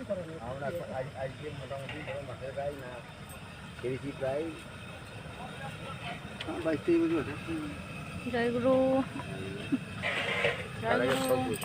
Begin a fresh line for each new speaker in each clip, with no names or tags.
আজ- আজকে মোটামুটি মাসের প্রায় না পেরেছি প্রায়। আহ, বাইশ তেইশ বছর
জয়গুরু। জয়গুরু।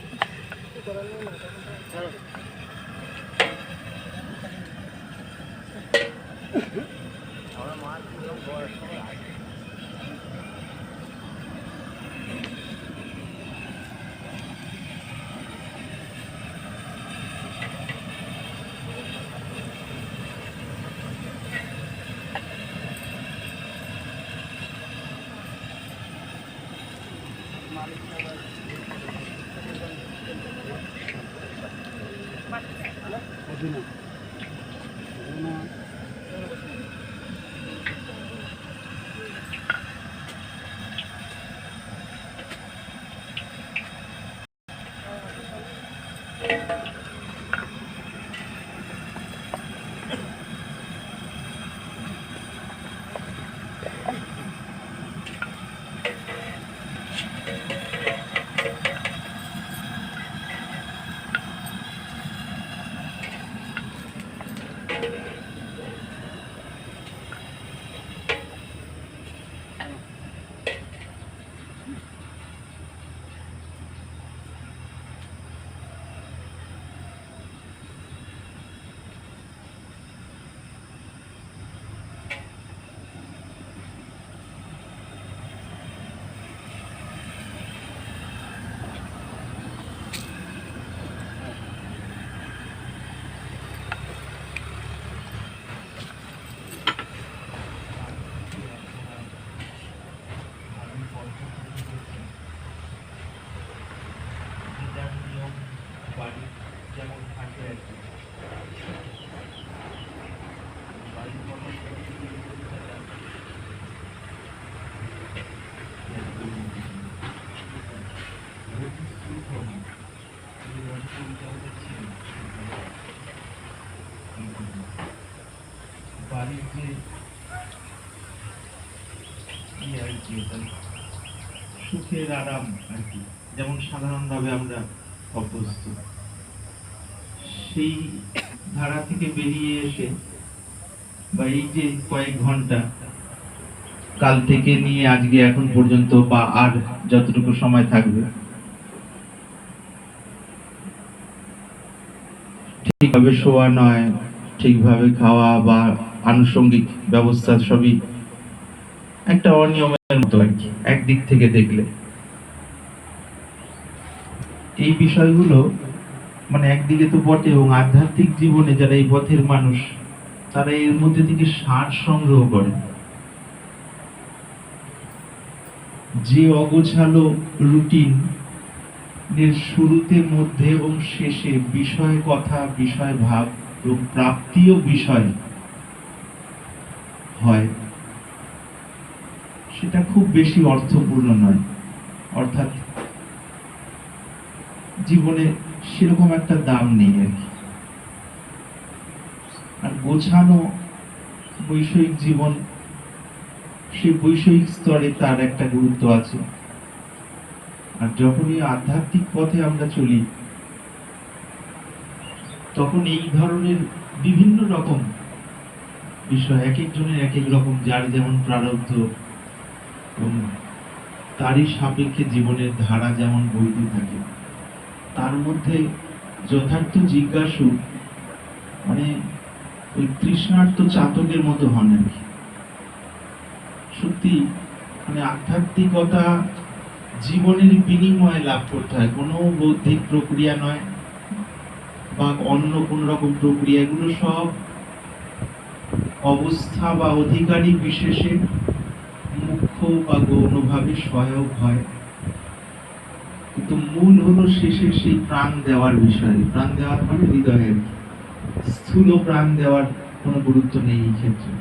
সুখের আরাম আর কি, যেমন সাধারণভাবে আমরা অভ্যস্ত। সেই ধারা থেকে বেরিয়ে এসে বা এই যে কয়েক ঘণ্টা কাল থেকে নিয়ে আজকে এখন পর্যন্ত বা আর যতটুকু সময় থাকবে, ঠিকভাবে শোয়া নয়, ঠিকভাবে খাওয়া বা আনুষঙ্গিক ব্যবস্থা সবই একটা অনিয়মের মতো আর কি, একদিক থেকে দেখলে। এই বিষয়গুলো মানে একদিকে তো বটে এবং আধ্যাত্মিক জীবনে যারা এই পথের মানুষ, তারা এর মধ্যে থেকে সার সংগ্রহ করে। যে অগোছালো রুটিন শুরুতে, মধ্যে এবং শেষে বিষয় কথা, বিষয় ভাব এবং প্রাপ্তিও বিষয় হয়, সেটা খুব বেশি অর্থপূর্ণ নয়। অর্থাৎ জীবনে সেরকম একটা দাম নেই আর কি আর গোছানো বৈষয়িক জীবন সেই বৈষয়িক স্তরে তার একটা গুরুত্ব আছে। আর যখনই আধ্যাত্মিক পথে আমরা চলি, তখন এই ধরনের বিভিন্ন রকম বিষয়, এক একজনের এক এক রকম, যার যেমন প্রারব্ধ তারই সাপেক্ষে জীবনের ধারা যেমন বইতে থাকে। তার মধ্যে যথার্থ জিজ্ঞাসু মানে ওই তৃষ্ণার্ত চাতকের মতো হন আর কি। সত্যি মানে আধ্যাত্মিকতা জীবনের বিনিময়ে লাভ করতে হয়। কোনো বৌদ্ধিক প্রক্রিয়া নয় বা অন্য কোন রকম প্রক্রিয়া। এগুলো সব অবস্থা বা অধিকারী বিশেষে মুখ্য বা গৌণভাবে সহায়ক হয়। কিন্তু মূল হলো শেষে সেই প্রাণ দেওয়ার বিষয়। প্রাণ দেওয়ার মানে হৃদয়ের। স্থূল প্রাণ দেওয়ার কোনো গুরুত্ব নেই এই ক্ষেত্রে।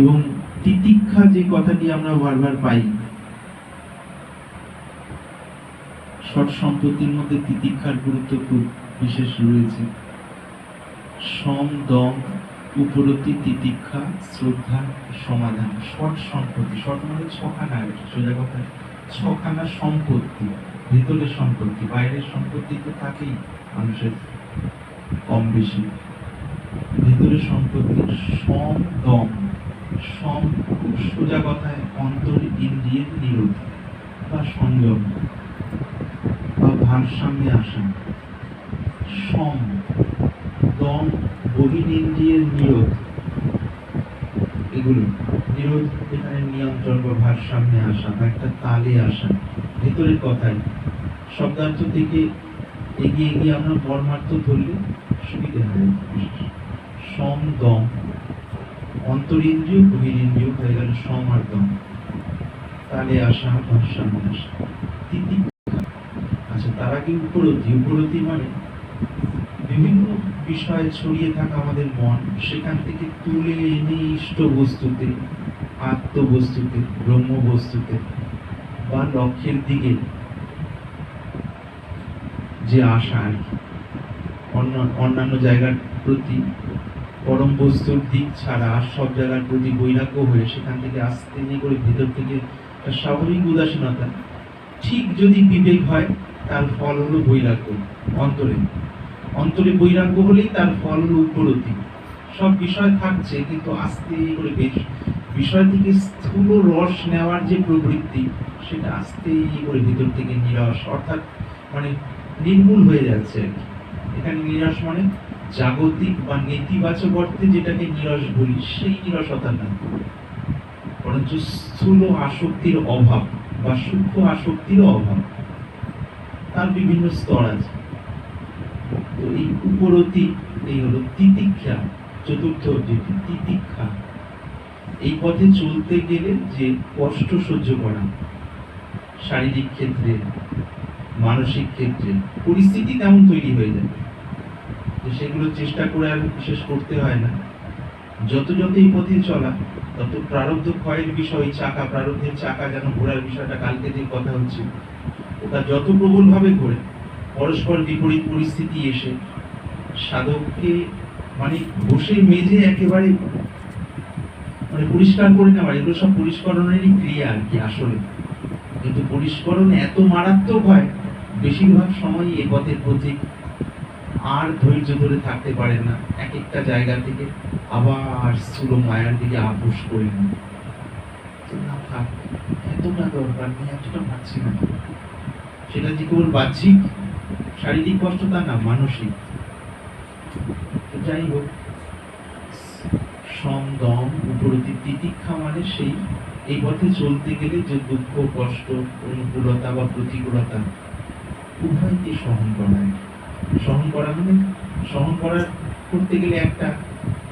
এবং তিতিক্ষা যে কথাটি আমরা বারবার পাই সৎ সম্পত্তির মধ্যে তিতিক্ষার গুরুত্ব খুব বিশেষ রয়েছে। সম, দম, উপরতি, তিতিক্ষা, শ্রদ্ধা, সমাধান। সৎ সম্পত্তি। সৎ মানে ছখানা সোজা কথা ছখানা সম্পত্তি ভিতরের সম্পত্তি, বাইরের সম্পত্তি তো থাকেই মানুষের কম বেশি। ভিতরের সম্পত্তি সম দম, সম খুব সোজা কথায় অন্তর ইন্দ্রিয়ের নিরোধ বা সংযম বা ভারসাম্যে আসা। সম দম বহিরেন্দ্রিয়ের নিরোধ। এগুলো নিরোধ এখানে নিয়ন্ত্রণ বা ভারসাম্যে আসা বা একটা তালে আসা ভেতরের কথায়। শব্দার্থ থেকে এগিয়ে এগিয়ে আমরা মর্মার্থ ধরলে সুবিধে হয়। সম দম। অন্তরিন্দ্রিয়, বহিরেন্দ্রিয় হয়ে গেল সম আর দম। তালে আসা, ভারসাম্যে আসা। আচ্ছা তার আগে উপরতি। উপরতি মানে বিভিন্ন বিষয়ে ছড়িয়ে থাকা আমাদের মন, সেখান থেকে তুলে এনে ইষ্ট বস্তুতে আত্মবস্তুতে ব্রহ্ম বস্তুতে বা লক্ষ্যের দিকে যে আশা আর কি। অন্য, অন্যান্য জায়গার প্রতি, পরম বস্তুর দিক ছাড়া আর সব জায়গার প্রতি বৈরাগ্য হয়ে সেখান থেকে আস্তে নিয়ে করে ভিতর থেকে স্বাভাবিক উদাসীনতা, ঠিক যদি বিবেক হয়, তার ফল হলো বৈরাগ্য, অন্তরে। অন্তরে বৈরাগ্য হলেই তার ফল হলো উপরতি। সব বিষয় থাকছে, কিন্তু আস্তে করে বেশ বিষয় থেকে স্থূল রস নেওয়ার যে প্রবৃত্তি, সেটা আস্তে করে ভিতর থেকে নিরস, অর্থাৎ মানে নির্মূল হয়ে যাচ্ছে আর কি। এখানে নিরস মানে জাগতিক বা নেতিবাচক অর্থে যেটাকে নিরস বলি, সেই নিরসতা না বরঞ্চ স্থূল আসক্তির অভাব বা সূক্ষ্ম আসক্তির অভাব। তার বিভিন্ন স্তর আছে। তো এই উপরতি, এই হলো তিতিক্ষা, চতুর্থ যেটি তিতিক্ষা। এই পথে চলতে গেলে যে কষ্ট সহ্য করা, শারীরিক ক্ষেত্রে, মানসিক ক্ষেত্রে, পরিস্থিতি তেমন তৈরি হয়ে যায়। তো সেগুলো চেষ্টা করে আর বিশেষ করতে হয় না। যত যত এই পথে চলা, তত প্রারব্ধ ক্ষয়ের বিষয়, চাকা, প্রারব্ধের চাকা যেন ঘোরার বিষয়টা কালকে যে কথা হচ্ছে, ওটা যত প্রবলভাবে ঘোরে, পরস্পর বিপরীত পরিস্থিতি এসে, সাধককে মানে বসে মেজে একেবারে মানে পরিষ্কার করে নেওয়া, এগুলো সব পরিষ্করণেরই ক্রিয়া আর কি আসলে। কিন্তু পরিষ্করণ এত মারাত্মক হয়, বেশিরভাগ সময় এ পথের পথিক আর ধৈর্য ধরে থাকতে পারে না। এক একটা জায়গা থেকে আবার স্থূল মায়ার দিকে আপোষ করে নেয় না থাক, এতটা দরকার নেই, এতটা পাচ্ছি না। সেটা যে কেবল বাহ্যিক, শারীরিক কষ্ট তা না, মানসিক। যাই হোক সম দম উপরতি তিতিক্ষা মানে সেই, এই পথে চলতে গেলে যে দুঃখ, কষ্ট, অনুকূলতা বা প্রতিকূলতা, উভয়কে সহন করা সহন করা মানে সহন করার করতে গেলে একটা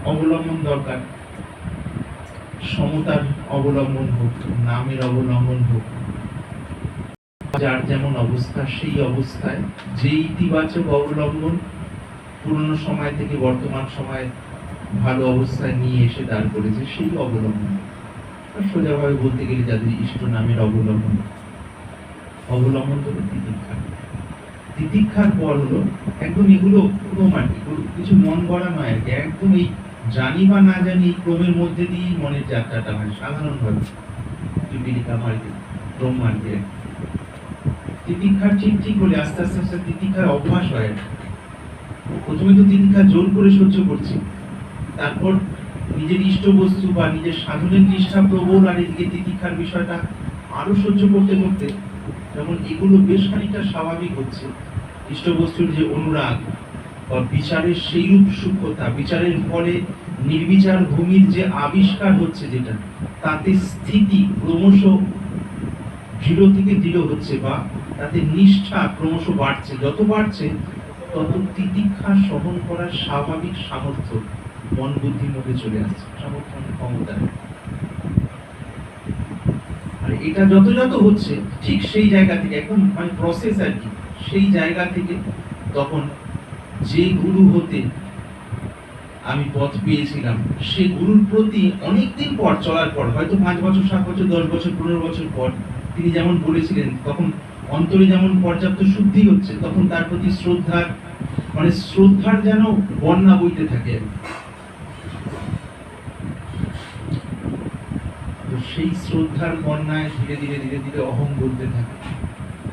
অবলম্বন দরকার। সমতার অবলম্বন হোক, নামের অবলম্বন হোক। যার যেমন অবস্থা, সেই অবস্থায় যে ইতিবাচক অবলম্বন পুরনো সময় থেকে বর্তমান সময়ে ভালো অবস্থায় নিয়ে এসে দাঁড় করেছে, সেই অবলম্বন। আর সোজাভাবে বলতে গেলে যাদের ইষ্ট নামের অবলম্বন। অবলম্বন হলো তিতিক্ষা তিতিক্ষার পর হলো, একদম এগুলো ক্রমাটি এগুলো কিছু মন গড়া নয় আর কি একদম এই জানি বা না জানি ক্রমের মধ্যে দিয়েই মনের যাত্রাটা হয়, সাধারণভাবে। পিপিলিকা মার্গে ক্রম মার্গে তিতিক্ষার ঠিক ঠিক বলে আস্তে আস্তে আস্তে তিতিক্ষার অভ্যাস হয় প্রথমে তো তিতিক্ষা জোর করে সহ্য করছি। তারপর নিজের ইষ্ট বস্তু বা নিজের সাধনের নিষ্ঠা প্রবল আর এদিকে তিতিক্ষার বিষয়টা আরও সহ্য করতে করতে যেমন এগুলো বেশ খানিকটা স্বাভাবিক হচ্ছে। ইষ্ট বস্তুর যে অনুরাগ বা বিচারের সেইরূপ সূক্ষ্মতা বিচারের ফলে নির্বিচার ভূমির যে আবিষ্কার হচ্ছে যেটা, তাতে স্থিতি ক্রমশ দৃঢ় থেকে দৃঢ় হচ্ছে বা তাতে নিষ্ঠা ক্রমশ বাড়ছে। যত বাড়ছে, তত তিতিক্ষা সহন করার স্বাভাবিক সামর্থ্য মন বুদ্ধির মধ্যে চলে আসছে, সামর্থ্য মানে ক্ষমতা। আর এটা যত যত হচ্ছে ঠিক সেই জায়গা থেকে একদম মানে প্রসেস আর কি, সেই জায়গা থেকে তখন যে গুরু হতে আমি পথ পেয়েছিলাম, সে গুরুর প্রতি অনেকদিন পর, চলার পর, হয়তো পাঁচ বছর, সাত বছর, দশ বছর, পনেরো বছর পর, তিনি যেমন বলেছিলেন, তখন অন্তরে যেমন পর্যাপ্ত শুদ্ধি হচ্ছে, তখন তার প্রতি শ্রদ্ধার মানে শ্রদ্ধার যেন বন্যা বইতে থাকে। সেই শ্রদ্ধার বন্যায় ধীরে ধীরে ধীরে ধীরে অহং বলতে থাকে।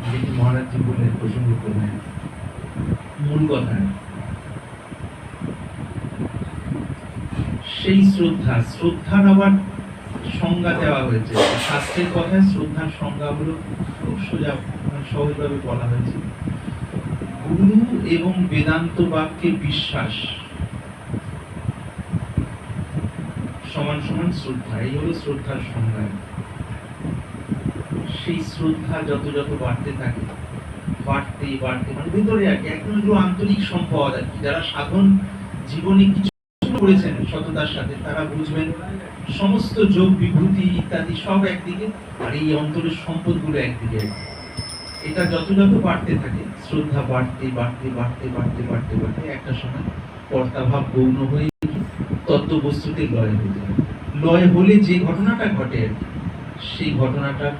যেটি মহারাজজি বললেন প্রসঙ্গ করলেন মূল কথা সেই শ্রদ্ধা, শ্রদ্ধার আবার সংজ্ঞা দেওয়া হয়েছে। শাস্ত্রের কথায় শ্রদ্ধার সংজ্ঞা সংজ্ঞাগুলো খুব সোজা মানে সহজভাবে বলা হয়েছে। গুরু এবং বেদান্ত বাক্যে বিশ্বাস সমান সমান শ্রদ্ধা, এই হলো শ্রদ্ধার সংজ্ঞা। সেই শ্রদ্ধা যত যত বাড়তে থাকে, বাড়তে বাড়তে মানে ভেতরে আর কি একদম একটু আন্তরিক সম্পদ আর কি। যারা সাধন জীবনে কিছু করেছেন সততার সাথে, তারা বুঝবেন সমস্ত যোগ, বিভূতি ইত্যাদি সব একদিকে আর এই অন্তরের সম্পদগুলো একদিকে এটা যত যত বাড়তে থাকে, শ্রদ্ধা বাড়তে বাড়তে বাড়তে বাড়তে বাড়তে বাড়তে, একটা সময় কর্তাভাব গৌণ হয়ে তত্ত্ব বস্তুতে লয় হয়ে। যায় লয় হলে যে ঘটনাটা ঘটে, সেই ঘটনাটার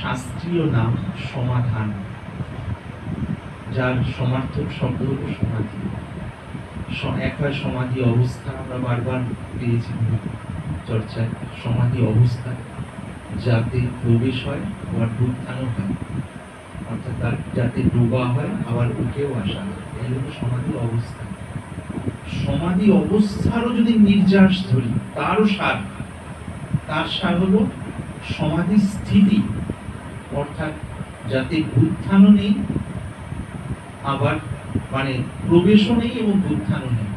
শাস্ত্রীয় নাম সমাধান, যার সমার্থক শব্দ হলো সমাধি। এক হয় সমাধি অবস্থা আমরা বারবার পেয়েছি চর্চায়। সমাধি অবস্থা যাতে প্রবেশ হয়, আবার উত্থানও হয়। অর্থাৎ তার যাতে ডোবা হয়, আবার উঠেও আসা হয়। এই হলো সমাধি অবস্থা। সমাধি অবস্থারও যদি নির্যাস ধরি, তারও সার তার সার হলো সমাধি স্থিতি, অর্থাৎ যাতে উত্থানও নেই, আবার মানে প্রবেশও নেই এবং উত্থানও নেই।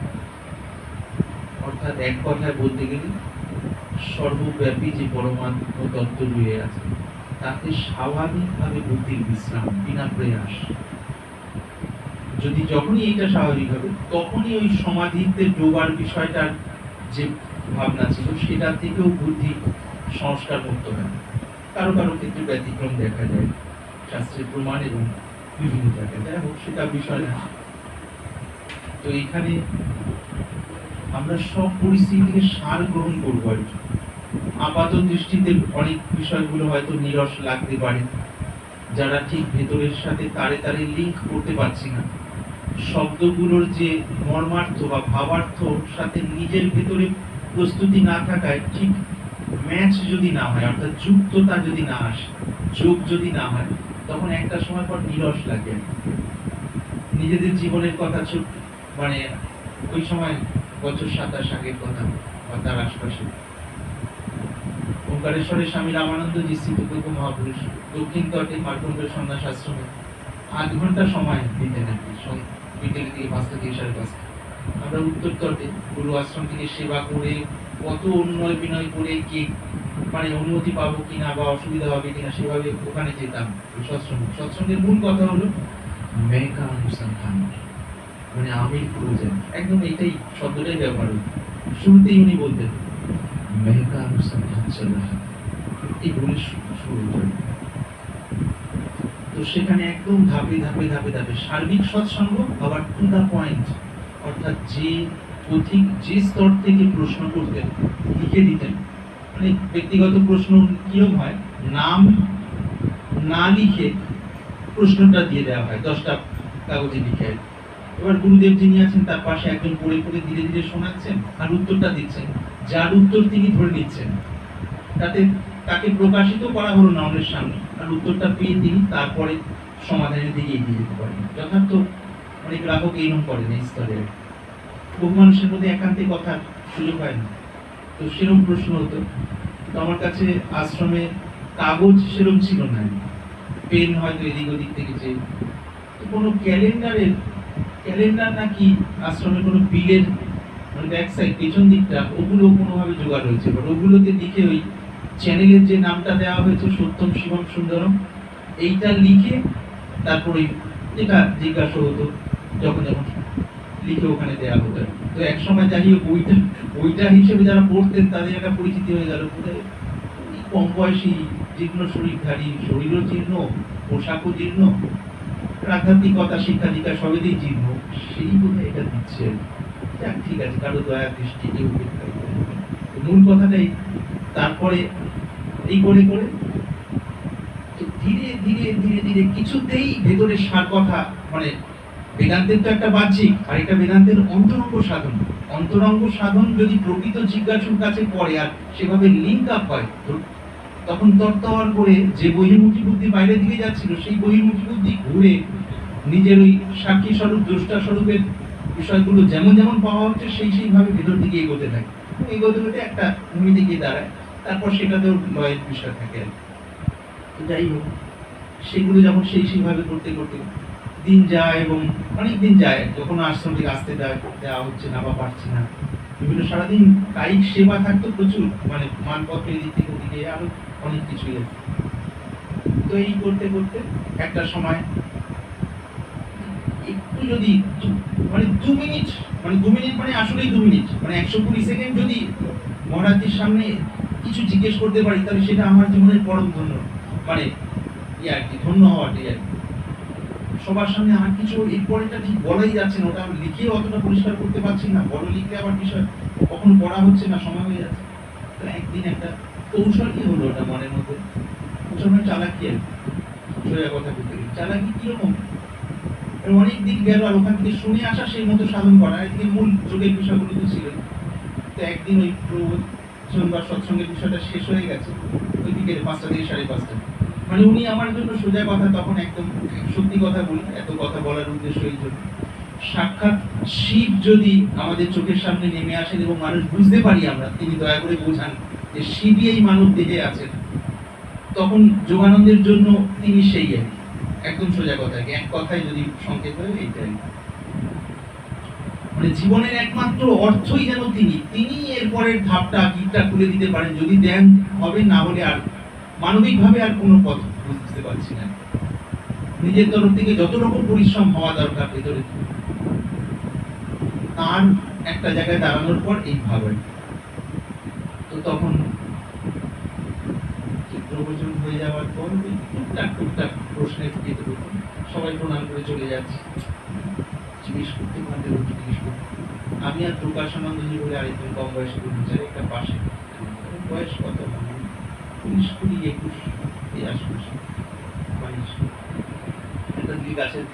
অর্থাৎ এক কথায় বলতে গেলে, সর্বব্যাপী যে পরমাত্ম তত্ত্ব রয়ে আছে, তাতে স্বাভাবিকভাবে বুদ্ধির বিশ্রাম, বিনা প্রয়াস। যদি যখনই এটা স্বাভাবিক হবে, তখনই ওই সমাধিতে ডোবার বিষয়টার যে ভাবনা ছিল সেটা থেকেও বুদ্ধি সংস্কার মুক্ত হয়। কারও কারও ক্ষেত্রে ব্যতিক্রম দেখা যায়, শাস্ত্রের প্রমাণ এবং বিভিন্ন জায়গায়। যাই হোক, সেটা বিষয় না। তো এখানে আমরা সব পরিস্থিতি থেকে সার গ্রহণ করব আর কি। আপাত দৃষ্টিতে অনেক বিষয়গুলো হয়তো নিরস লাগতে পারে, যারা ঠিক ভেতরের সাথে তারে তারে লিঙ্ক করতে পারছি না। শব্দগুলোর যে মর্মার্থ বা ভাবার্থ সাথে নিজের ভেতরে প্রস্তুতি না থাকায় ঠিক ম্যাচ যদি না হয়, অর্থাৎ যুক্ততা যদি না আসে, যোগ যদি না হয়, তখন একটা সময় পর নিরস লাগে। নিজেদের জীবনের কথা ছোট মানে ওই সময় বছর সাতাশ আগের কথা বা তার আশপাশে। ওঙ্কারেশ্বরের স্বামী রামানন্দ জি স্থিতপ্রজ্ঞ মহাপুরুষ দক্ষিণ তটে মার্কণ্ড সন্ন্যাস আশ্রমে আধ ঘণ্টা সময় দিতেন আর কি বিকেল থেকে পাঁচটা থেকে সাড়ে পাঁচটা আমরা উত্তর তটে গুরু আশ্রম থেকে সেবা করে কত অনুনয় বিনয় করে কি মানে অনুমতি পাবো কিনা বা অসুবিধা হবে কিনা সেভাবে ওখানে যেতাম সৎসঙ্গ সৎসঙ্গের মূল কথা হলো মেকা অনুসন্ধান। মানে আমি খুঁজে একদম এইটাই শব্দটাই ব্যবহার হতো শুরুতেই উনি বলতেন মেহকা অনুসন্ধান চল এই বলে শুরু তো সেখানে একদম ধাপে ধাপে ধাপে ধাপে সার্বিক সৎসঙ্গ, আবার টু দা পয়েন্ট অর্থাৎ যে পথিক যে স্তর থেকে প্রশ্ন করতেন, লিখে দিতেন। মানে ব্যক্তিগত প্রশ্ন কিরম হয়? নাম না লিখে প্রশ্নটা দিয়ে দেওয়া হয়, দশটা কাগজে লিখে। এবার গুরুদেব যিনি আছেন, তার পাশে একজন পড়ে পড়ে ধীরে ধীরে শোনাচ্ছেন আর উত্তরটা দিচ্ছেন। যার উত্তর তিনি ধরে নিচ্ছেন। তাতে তাকে প্রকাশিত করা হলো না অন্যের সামনে। আর উত্তরটা পেয়ে তিনি তারপরে সমাধানের দিকে এগিয়ে যেতে পারেন। যথার্থ অনেক গ্রাহক এইরকম করেন এই স্তরে বহু মানুষের মধ্যে একান্তে কথার সুযোগ হয় না। তো সেরকম প্রশ্ন হতো। তো আমার কাছে আশ্রমে কাগজ সেরকম ছিল না। পেন হয়তো এদিক ওদিক থেকে যে কোনো ক্যালেন্ডারের ক্যালেন্ডার নাকি আশ্রমে কোনো বিলের মানে ব্যাক সাইড পেছন দিকটা, ওগুলো কোনোভাবে জোগাড় হয়েছে বাট ওগুলোতে লিখে ওই চ্যানেলের যে নামটা দেওয়া হয়েছে, সত্যম শিবম সুন্দরম, এইটা লিখে তারপরে যেটা জিজ্ঞাসা হতো, যখন যখন লিখে ওখানে দেওয়া হতো। তো এক সময় যাই হোক ওইটা ওইটা হিসেবে যারা পড়তেন, তাদের একটা পরিচিতি হয়ে গেল। এই কম বয়সী জীর্ণ শরীরধারী শরীরও জীর্ণ পোশাকও জীর্ণ আধ্যাত্মিকতা শিক্ষা দীক্ষা সবেতেই জীর্ণ, সেই বোধহয় এটা দিচ্ছে। যাক, ঠিক আছে, কারও দয়া, দৃষ্টি, কেউ মূল কথাটাই, তারপরে এই করে করে ধীরে ধীরে ধীরে ধীরে কিছুতেই ভেতরের সার কথা মানে বেদান্তের তো একটা বাহ্যিক, আর এটা বেদান্তের অন্তরঙ্গ সাধন। অন্তরঙ্গ সাধন যদি প্রকৃত জিজ্ঞাসুর কাছে পড়ে আর সেভাবে লিঙ্ক আপ হয় তখন তত্ত্বাবর করে যে বহির্মুখী বুদ্ধি বাইরের দিকে যাচ্ছিল, সেই বহির্মুখী বুদ্ধি ঘুরে নিজের ওই সাক্ষী স্বরূপ, দ্রষ্টা স্বরূপের বিষয়গুলো যেমন যেমন পাওয়া হচ্ছে, সেই সেইভাবে ভেতর দিকে এগোতে থাকে। এগোতে হতে একটা ভূমিতে গিয়ে দাঁড়ায়। তারপর সেটাতেও লয়ের বিষয় থাকে যাই হোক, সেগুলো যখন সেই সেইভাবে করতে করতে দিন যায় এবং অনেক দিন যায়, যখন আশ্রম থেকে আসতে দেওয়া হচ্ছে না বা পারছি না। বিভিন্ন সারাদিন কায়িক সেবা থাকতো প্রচুর মানে মানপত্রের দিক থেকে ওদিকে আরও অনেক কিছুই আছে। তো এই করতে করতে একটা সময় একটু যদি মানে দু মিনিট মানে দু মিনিট মানে আসলেই দু মিনিট মানে একশো কুড়ি সেকেন্ড যদি মহারাজজির সামনে কিছু জিজ্ঞেস করতে পারি, তাহলে সেটা আমার জীবনের পরম ধন্য। মানে ইয়ে আর কি, ধন্য হওয়াটাই আর কি। সবার সামনে আর কিছু পরেটা ঠিক বলাই যাচ্ছে না, ওটা আমি লিখে অতটা পরিষ্কার করতে পারছি না, বড় লিখলে আবার বিষয় কখনো পড়া হচ্ছে না, সময় হয়ে যাচ্ছে। তো একদিন একটা কৌশল কি হলো ওটা মনের মধ্যে? কৌশল মানে চালাকি আর। সোজা কথা বলতে গেলে, চালাকি কীরকম? অনেক দিন গেল আর ওখান থেকে শুনে আসা সেই মতো সাধন করা এদিকে মূল যোগের বিষয়গুলো তো ছিল তো একদিন ওই প্রবচন বা সৎসঙ্গের বিষয়টা শেষ হয়ে গেছে ওই দিকে পাঁচটা থেকে সাড়ে পাঁচটা। মানে উনি আমার জন্য সোজা কথা তখন একদম সত্যি কথা বলি এত কথা বলার উদ্দেশ্য এই জন্য। সাক্ষাৎ শিব যদি আমাদের চোখের সামনে নেমে আসেন এবং মানুষ বুঝতে পারি আমরা, তিনি দয়া করে বোঝান যে শিবই এই মানব দেহে আছেন। তখন যোগানন্দের জন্য তিনি সেই আর। একদম সোজা কথা এক কথায় যদি সংকেত হয় এইটাই। জীবনের একমাত্র অর্থই যেন তিনি তিনি এরপরের ধাপটা, গিটটা খুলে দিতে পারেন, যদি দেন হবে, না হলে আর মানবিকভাবে আর কোনো পথ বুঝতে পারছি না। নিজের তরফ থেকে যত রকম পরিশ্রম হওয়া দরকার ভেতরে। তার একটা জায়গায় দাঁড়ানোর পর এই ভাবে তো তখন প্রবচন হয়ে যাওয়ার পর টুকটাক টুকটাক প্রশ্নের সবাই প্রণাম করে চলে যাচ্ছে। জিজ্ঞেস করতে রোগী জিজ্ঞেস করতে। আমি আর প্রকাশানন্দজি বলে আরেকজন কম বয়সে বিচারে একটা পাশে। বয়স কত? উনিশ কুড়ি একুশ, এই আশপাশে। বাইশ। একটা দিকে গাছের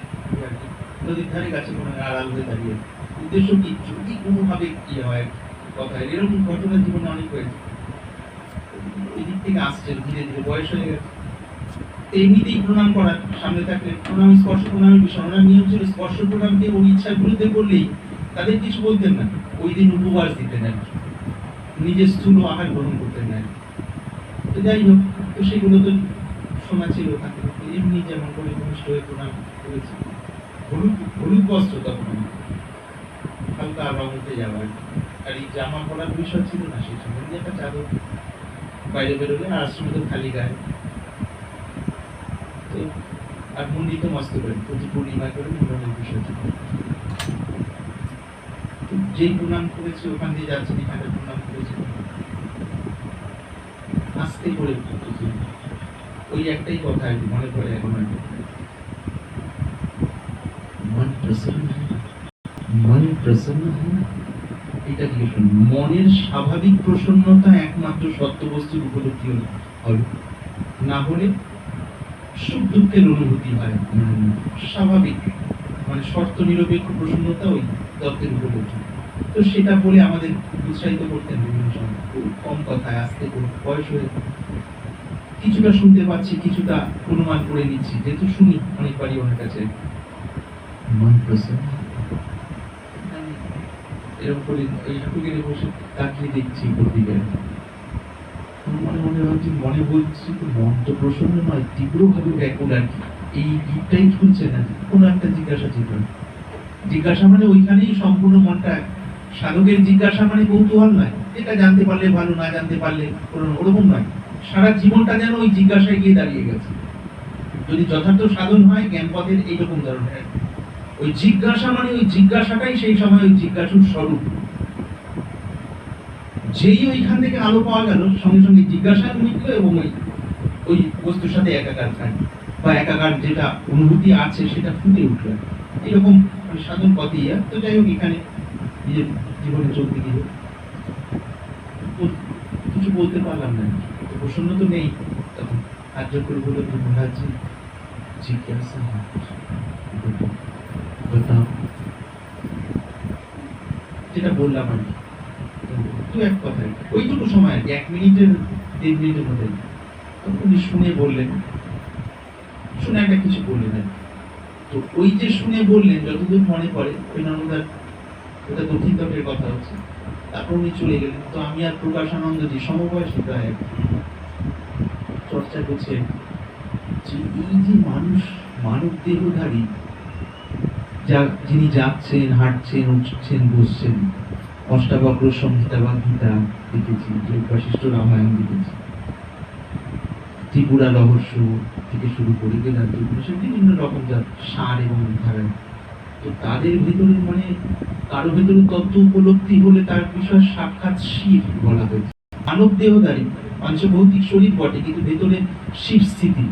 নদীর ধারে গাছে কোনো আড়াল হয়ে দাঁড়িয়ে উদ্দেশ্য কি? যদি কোনোভাবে কি হয়, কথা এরকম ঘটনা জীবনে অনেক হয়েছে। এই দিক থেকে আসছে, ধীরে ধীরে বয়স হয়ে গেছে। এমনিতেই প্রণাম করার সামনে থাকলে প্রণাম, স্পর্শ প্রণামের বিষয় ওনার নিয়ম ছিল স্পর্শ প্রণামকে ওর ইচ্ছার বিরুদ্ধে করলেই তাদের কিছু বলতেন না। ওই দিন উপবাস দিতেন আর কি। নিজে স্থূল আহার গ্রহণ করতেন না তো যাই হোক, তো সেগুলো তো শোনা ছিল থেকে এমনি যেমন করে ঘনিষ্ঠ হয়ে প্রণাম করেছে। হলুদ হলুদ বস্ত্র তখন। হালকা রং উঠে যাওয়া আর এই জামা পরার বিষয় ছিল না, সেই সময় একটা চাদর। বাইরে বেরোলে আর আশ্রমে তো খালি গায়ে। প্রতি পূর্ণিমা করে মিলনের বিষয়। ছিল। তো যেই প্রণাম করেছি, ওখান দিয়ে প্রণাম করেছি। আস্তে করে ওই একটাই কথা আর মনে পড়ে এখন আর মন প্রসন্ন মন প্রসন্ন এটা কি মনের স্বাভাবিক প্রসন্নতা একমাত্র সত্য বস্তুর উপলব্ধি হবে না হলে সুখ দুঃখের অনুভূতি হয়। স্বাভাবিক। মানে শর্ত নিরপেক্ষ প্রসন্নতা ওই তত্ত্বের উপলব্ধি তো সেটা বলে আমাদের উৎসাহিত করতেন বিভিন্ন সময় কম কথায় আসতে করে বয়স হয়ে কিছুটা শুনতে পাচ্ছি কিছুটা অনুমান করে নিচ্ছি। যেহেতু শুনি অনেকবারই ওনার কাছে। এরকম করে এইটুকু গেলে বসে তাকিয়ে দেখছি উপর দিকে মনে মনে ভাবছি মনে বলছি তো মন তো প্রসন্ন নয়, তীব্রভাবে ব্যাকুল আর এই গীতটাই খুলছে না কোনো একটা জিজ্ঞাসা ছিল জিজ্ঞাসা মানে ওইখানেই সম্পূর্ণ মনটা সাধকের জিজ্ঞাসা মানে কৌতূহল নয়। এটা জানতে পারলে ভালো, না জানতে পারলে ওরকম নয়। সারা জীবনটা যেন ওই জিজ্ঞাসায় গিয়ে দাঁড়িয়ে গেছে। যদি যথার্থ সাধন হয় জ্ঞান পথের এইরকম ধরনের। ওই জিজ্ঞাসা মানে ওই জিজ্ঞাসাটাই সেই সময় ওই জিজ্ঞাসুর স্বরূপ। যেই ওইখান থেকে আলো পাওয়া গেল, সঙ্গে সঙ্গে জিজ্ঞাসা মিটল এবং ওই ওই বস্তুর সাথে একাকার খায় বা একাকার যেটা অনুভূতি আছে, সেটা ফুটে উঠল। এরকম সাধন পথে ইয়া তো যাই হোক, এখানে নিজের জীবনে চলতে গিয়ে। কিছু বলতে পারলাম না। প্রসন্ন তো নেই। তখন কার্য করে বলে মহারাজি জিজ্ঞাসা যেটা বললাম আর কি। দু এক কথায় ওইটুকু সময় আর এক মিনিটের, দেড় মিনিটের মধ্যে। তখন উনি শুনে বললেন, শুনে একটা কিছু বললেন আর তো ওই যে শুনে বললেন, যতদূর মনে পড়ে, ওই নর্মদার, ওটা দক্ষিণ তটের কথা হচ্ছে। তারপর উনি চলে গেলেন। তো আমি আর প্রকাশানন্দজি সমবয়সী প্রায় চর্চা করছে, যে এই যে মানুষ, মানব দেহধারী, যা যিনি যাচ্ছেন হাঁটছেন, উঠছেন, বসছেন অষ্টাবক্র সংহিতা গীতা দেখেছি বাশিষ্ঠ রামায়ণ দেখেছি ত্রিপুরা রহস্য থেকে শুরু করে বেদান্ত উপনিষদ বিভিন্ন রকম যা সার এবং ধারায় তো তাদের ভিতরে মানে কারও ভিতরে তত্ত্ব উপলব্ধি হলে তার বিষয় সাক্ষাৎ শিব বলা হয়েছে মানব দেহধারী মানুষের ভৌতিক শরীর বটে কিন্তু ভেতরে শিব স্থিতি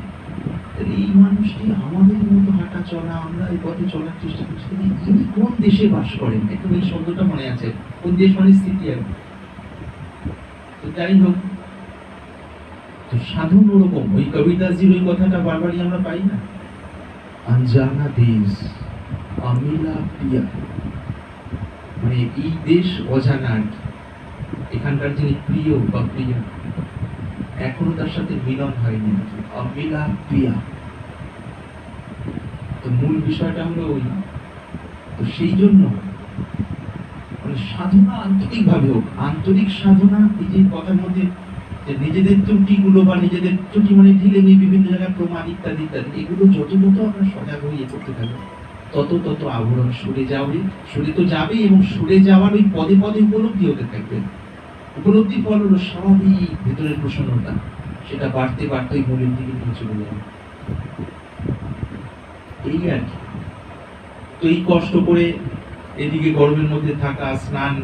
এই মানুষটি আমাদের মতো হাঁটা চলা, আমরা এই পথে চলার চেষ্টা করছি। ইনি কোন দেশে বাস করেন? একটু এই শব্দটা মনে আছে। কোন দেশ মানে স্থিতি আর তো যাই হোক, তো সাধন ওরকম। ওই কবিদাসজির ওই কথাটা বারবারই আমরা পাই না। আনজানা দেশ, আমিলা পিয়া। মানে এই দেশ অজানা আর কি। এখানকার যিনি প্রিয় বা প্রিয়া, এখনও তার সাথে মিলন হয়নি আর কি। অমিলা প্রিয়া। তো মূল বিষয়টা হলো ওই। তো সেই জন্য মানে সাধনা আন্তরিক ভাবে হোক, আন্তরিক সাধনা কথার মধ্যে যে নিজেদের ত্রুটিগুলো বা নিজেদের ত্রুটি মানে ঢিলে নিয়ে বিভিন্ন জায়গায় প্রমাণ ইত্যাদি ইত্যাদি, এগুলো যত যত আমরা সজাগ হয়ে করতে থাকব তত তত আবরণ সরে যাবে, সরে তো যাবেই এবং সরে যাওয়ার ওই পদে পদে উপলব্ধি হতে থাকবে। উপলব্ধি ফল হলো স্বাভাবিক ভেতরের প্রসন্নতা। সেটা বাড়তে বাড়তে ওই মূলের দিকে নিয়ে চলে যাবে এই আর কি। তো এই কষ্ট করে এদিকে গরমের মধ্যে থাকা, স্নান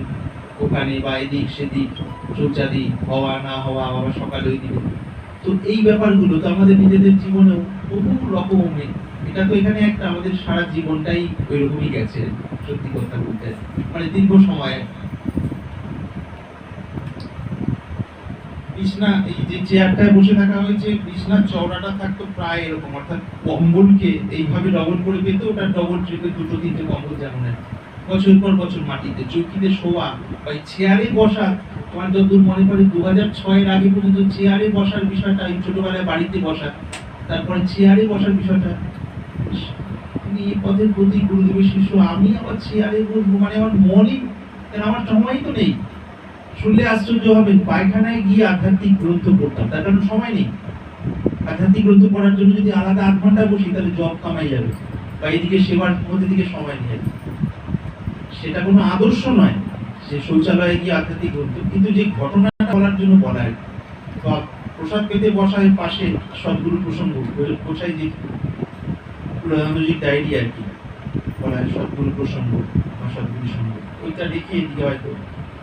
ওখানে বা এদিক সেদিক চর্চাদি হওয়া, না হওয়া, আবার সকালে ওই দিকে তো এই ব্যাপারগুলো তো আমাদের নিজেদের জীবনেও বহু রকমের। এটা তো এখানে একটা আমাদের সারা জীবনটাই ওইরকমই গেছে, সত্যি কথা বলতে। মানে দীর্ঘ সময় বিছনা এই যে চেয়ারটায় বসে থাকা হয়েছে বিছনার চওড়াটা থাকতো প্রায় এরকম, অর্থাৎ কম্বলকে এইভাবে ডবল করে পেত ওটা ডবল ট্রিপে দুটো তিনটে কম্বল যেমন বছর পর বছর মাটিতে, চৌকিতে শোয়া বা চেয়ারে বসা, তোমার যতদূর মনে পড়ে দু হাজার ছয়ের আগে পর্যন্ত চেয়ারে বসার বিষয়টা, এই ছোটবেলায় বাড়িতে বসা, তারপরে চেয়ারে বসার বিষয়টা। এই পদের প্রতি গুরুদেবের শিষ্য, আমি আবার চেয়ারে বসবো মানে আমার মনই, কেন আমার সময়ই তো নেই। শুনলে আশ্চর্য হবে, পায়খানায় গিয়ে আধ্যাত্মিক গ্রন্থ পড়তাম। তার কারণ সময় নেই। আধ্যাত্মিক গ্রন্থ পড়ার জন্য যদি আলাদা আধ ঘণ্টা বসি, তাহলে জব কামাই যাবে। বা এদিকে সেবার মধ্যে দিকে সময় নিয়ে সেটা কোনো আদর্শ নয় সে শৌচালয়ে গিয়ে আধ্যাত্মিক গ্রন্থ। কিন্তু যে ঘটনাটা বলার জন্য বলা কি। বা প্রসাদ পেতে বসায় পাশে সদ্গুরু প্রসঙ্গ গোছাই যে প্রধানমন্ত্রীর ডায়েরি আর কি বলা হয় সদ্গুরু প্রসঙ্গ বা সদ্গুরু সঙ্গ, ওইটা রেখে এদিকে হয়তো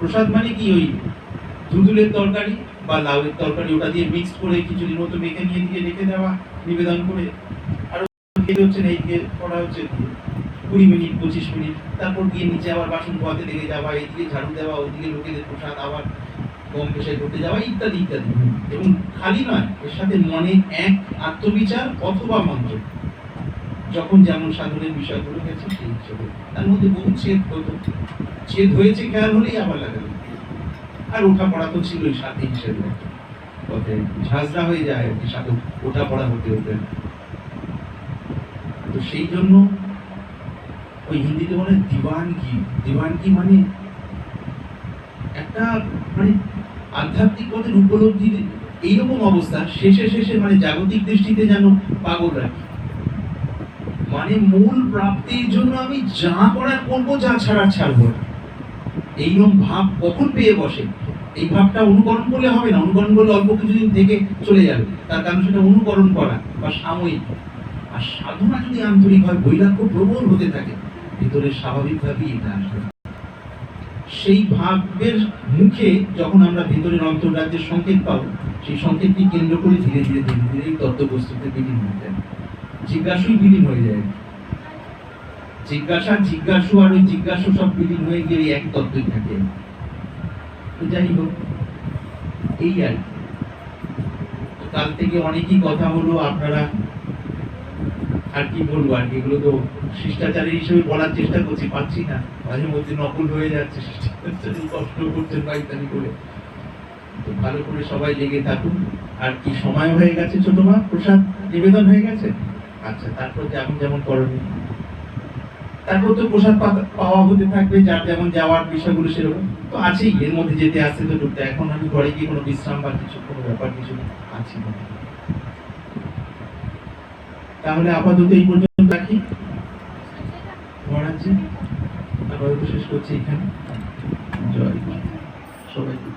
প্রসাদ মানে কি? ওই ধুদুলের তরকারি বা লাউয়ের তরকারি, ওটা দিয়ে মিক্সড করে খিচুড়ির মতো মেখে নিয়ে দিয়ে রেখে দেওয়া, নিবেদন করে। আর খেতে হচ্ছে না এইদিকে করা হচ্ছে। কুড়ি মিনিট, পঁচিশ মিনিট, তারপর গিয়ে নিচে আবার বাসন ধোয়াতে লেগে যাওয়া এইদিকে ঝাড়ু দেওয়া ওইদিকে লোকেদের প্রসাদ, আবার কম পেশায় করতে যাওয়া, ইত্যাদি ইত্যাদি। এবং খালি নয়, এর সাথে মনে এক আত্মবিচার অথবা মন্ত্র যখন যেমন সাধনের বিষয়গুলো গেছে সেই হিসেবে। তার মধ্যে বহু ছেদ হতো। ছেদ হয়েছে, খেয়াল হলেই আবার লাগালো আর ওঠা পড়া তো ছিলই সাথে হিসেবে। পথে ঝাঁঝরা হয়ে যায় আর কি ওঠা পড়া হতে হতে। তো সেই জন্য ওই হিন্দিতে বলে দিওয়ানগি দিওয়ানগি মানে একটা মানে আধ্যাত্মিক পথের উপলব্ধির এইরকম অবস্থা। শেষে শেষে মানে জাগতিক দৃষ্টিতে যেন পাগল রাখি মানে মূল প্রাপ্তির জন্য আমি যা করার করব, যা ছাড়ার ছাড়বো। এইরকম ভাব কখন পেয়ে বসে? এই ভাবটা অনুকরণ করলে হবে না। অনুকরণ করলে অল্প কিছুদিন থেকে চলে যাবে। তার কারণ সেটা অনুকরণ করা বা সাময়িক। আর সাধনা যদি আন্তরিক হয়, বৈরাগ্য প্রবল হতে থাকে, ভিতরে স্বাভাবিকভাবেই এটা আসবে। সেই ভাবের মুখে যখন আমরা ভিতরের অন্তর্রাজ্যের সংকেত পাবো, সেই সংকেতকে কেন্দ্র করে ধীরে ধীরে ধীরে ধীরে তত্ত্ববস্তুতে বিলীন হয়ে যায় জিজ্ঞাসুই বিলীন হয়ে যায়। জিজ্ঞাসা, জিজ্ঞাসু আর ওই জিজ্ঞাসু সব বিলীন হয়ে ওই এক তত্ত্বই থাকে। তো যাই হোক, এই আর কি। কাল থেকে অনেকই কথা হলো, আপনারা আর কি বলব আর কি, এগুলো তো শিষ্টাচারী হিসেবে বলার চেষ্টা করছি, পাচ্ছি না। মাঝে মধ্যে নকল হয়ে যাচ্ছে, শিষ্টাচারী কষ্ট করছেন ইত্যাদি করে। তো ভালো করে সবাই লেগে থাকুন। আর কি সময় হয়ে গেছে ছোট মা, প্রসাদ নিবেদন হয়ে গেছে? আচ্ছা তারপর যেমন যেমন করণীয় তারপর তো প্রসাদ পাওয়া হতে থাকবে, যার যেমন যাওয়ার বিষয়গুলো সেরকম। তো আছেই, এর মধ্যে যেতে আসতে তো ঢুকতে এখন আমি ঘরে গিয়ে কোনো বিশ্রাম বা কিছু, কোনো ব্যাপার কিছু আছি না। তাহলে আপাতত এই পর্যন্ত রাখি। পড়াচ্ছি আপাতত শেষ করছি এখানে। জয় সবাইকে